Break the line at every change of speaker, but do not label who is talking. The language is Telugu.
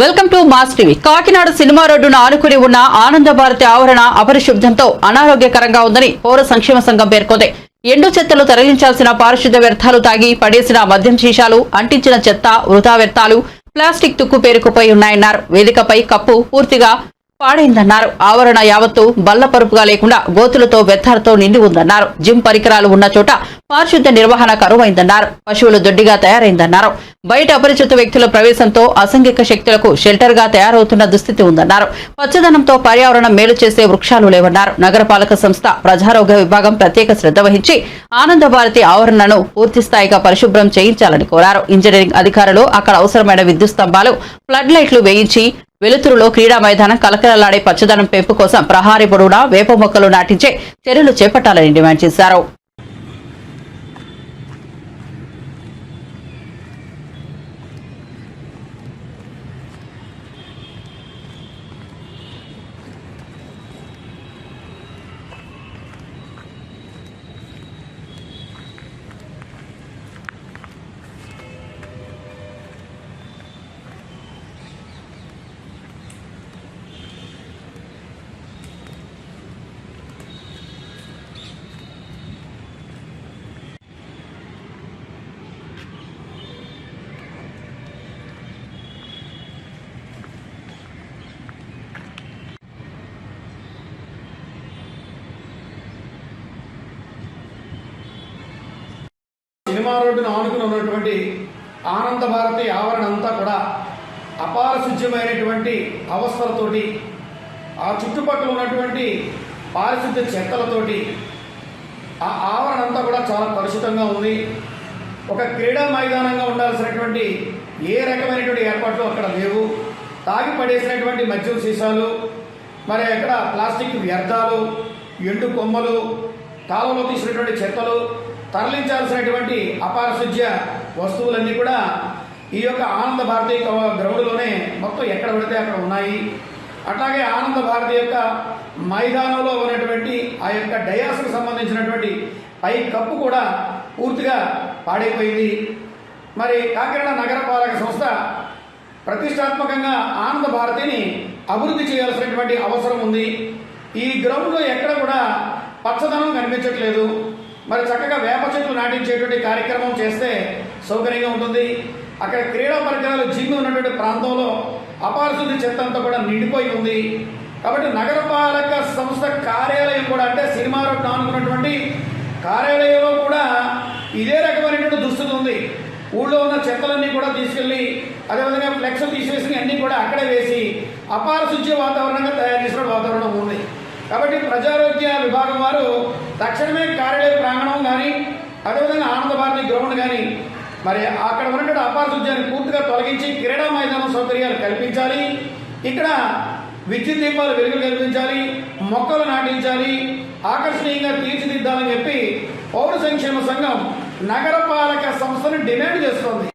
Welcome to mass TV. Kakinada cinema రోడ్డున ఆనుకుని ఉన్న ఆనంద భారతి ఆవరణ అపరిశుభ్రంతో అనారోగ్యకరంగా ఉందని పౌర సంక్షేమ సంఘం పేర్కొంది. ఎండు చెత్తలు తరలించాల్సిన పారిశుద్ధ వ్యర్థాలు తాగి పడేసిన మద్యం శీషాలు అంటించిన చెత్త వృధా వ్యర్థాలు ప్లాస్టిక్ తుక్కు పేరుకుపోయి ఉన్నాయన్నారు. వేదికపై కప్పు పూర్తిగా పాడైందన్నారు. ఆవరణ యావత్తు బల్లపరుపుగా లేకుండా గోతులతో వ్యర్థాలతో నిండి ఉందన్నారు. జిమ్ పరికరాలు ఉన్న చోట పారిశుద్ధ నిర్వహణ కరువైందన్నారు. పశువులు దొడ్డిగా తయారైందన్నారు. బయట అపరిచిత వ్యక్తుల ప్రవేశంతో అసంఘిక శక్తులకు షెల్టర్గా తయారవుతున్న దుస్థితి ఉందన్నారు. పచ్చదనంతో పర్యావరణం మేలు చేసే వృక్షాలు లేవన్నారు. నగరపాలక సంస్థ ప్రజారోగ్య విభాగం ప్రత్యేక శ్రద్ధ వహించి ఆనంద భారతి ఆవరణను పూర్తి స్థాయిగా పరిశుభ్రం చేయించాలని కోరారు. ఇంజనీరింగ్ అధికారులు అక్కడ అవసరమైన విద్యుత్ స్తంభాలు ఫ్లడ్ లైట్లు వేయించి వెలుతురులో క్రీడా మైదానం కలకలలాడే పచ్చదనం పెంపు కోసం ప్రహారీ పొడవునా వేప మొక్కలు నాటించే చర్యలు చేపట్టాలని డిమాండ్ చేశారు.
సినిమా రోడ్డును ఆనుకుని ఉన్నటువంటి ఆనంద భారతి ఆవరణ అంతా కూడా అపార శుద్ధ్యమైనటువంటి అవస్థలతోటి ఆ చుట్టుపక్కల ఉన్నటువంటి పారిశుద్ధ్య చెత్తలతోటి ఆ ఆవరణ అంతా కూడా చాలా కలుషితంగా ఉంది. ఒక క్రీడా మైదానంగా ఉండాల్సినటువంటి ఏ రకమైనటువంటి ఏర్పాట్లు అక్కడ లేవు. తాగి పడేసినటువంటి మద్యం సీసాలు మరి అక్కడ ప్లాస్టిక్ వ్యర్థాలు ఎండు కొమ్మలు కాలంలో తీసినటువంటి చెత్తలు తరలించాల్సినటువంటి అపారశుద్ధ్య వస్తువులన్నీ కూడా ఈ యొక్క ఆనంద భారతి యొక్క గ్రౌండ్లోనే మొత్తం ఎక్కడ పడితే అక్కడ ఉన్నాయి. అట్లాగే ఆనంద భారతి యొక్క మైదానంలో ఉన్నటువంటి ఆ యొక్క డయాస్కు సంబంధించినటువంటి పై కప్పు కూడా పూర్తిగా పాడైపోయింది. మరి కాకినాడ నగరపాలక సంస్థ ప్రతిష్టాత్మకంగా ఆనంద భారతిని అభివృద్ధి చేయాల్సినటువంటి అవసరం ఉంది. ఈ గ్రౌండ్లో ఎక్కడ కూడా పచ్చదనం కనిపించట్లేదు. మరి చక్కగా వేప చెట్లు నాటించేటువంటి కార్యక్రమం చేస్తే సౌకర్యంగా ఉంటుంది. అక్కడ క్రీడా పరికరాలు జిమ్ ఉన్నటువంటి ప్రాంతంలో అపారశుద్ధి చెత్త అంతా కూడా నిండిపోయి ఉంది. కాబట్టి నగరపాలక సంస్థ కార్యాలయం కూడా అంటే సినిమా రోడ్ అనుకున్నటువంటి కార్యాలయంలో కూడా ఇదే రకమైనటువంటి దుస్థితి ఉంది. ఊళ్ళో ఉన్న చెత్తలన్నీ కూడా తీసుకెళ్ళి అదేవిధంగా ఫ్లెక్స్ తీసేసి అన్నీ కూడా అక్కడే వేసి అపారశుద్ధ్య వాతావరణంగా తయారు చేసిన వాతావరణం ఉంది. కాబట్టి ప్రజారోగ్య విభాగం వారు తక్షణమే కార్యాలయ ప్రాంగణం కానీ అదేవిధంగా ఆనంద భారతి గ్రౌండ్ కానీ మరి అక్కడ ఉన్నటువంటి అపారశుద్ధ్యాన్ని పూర్తిగా తొలగించి క్రీడా మైదానం సౌకర్యాలు కల్పించాలి. ఇక్కడ విద్యుత్ దీపాలు వెలుగులు కల్పించాలి మొక్కలు నాటించాలి ఆకర్షణీయంగా తీర్చిదిద్దాలని చెప్పి పౌర సంక్షేమ సంఘం నగరపాలక సంస్థను డిమాండ్ చేస్తోంది.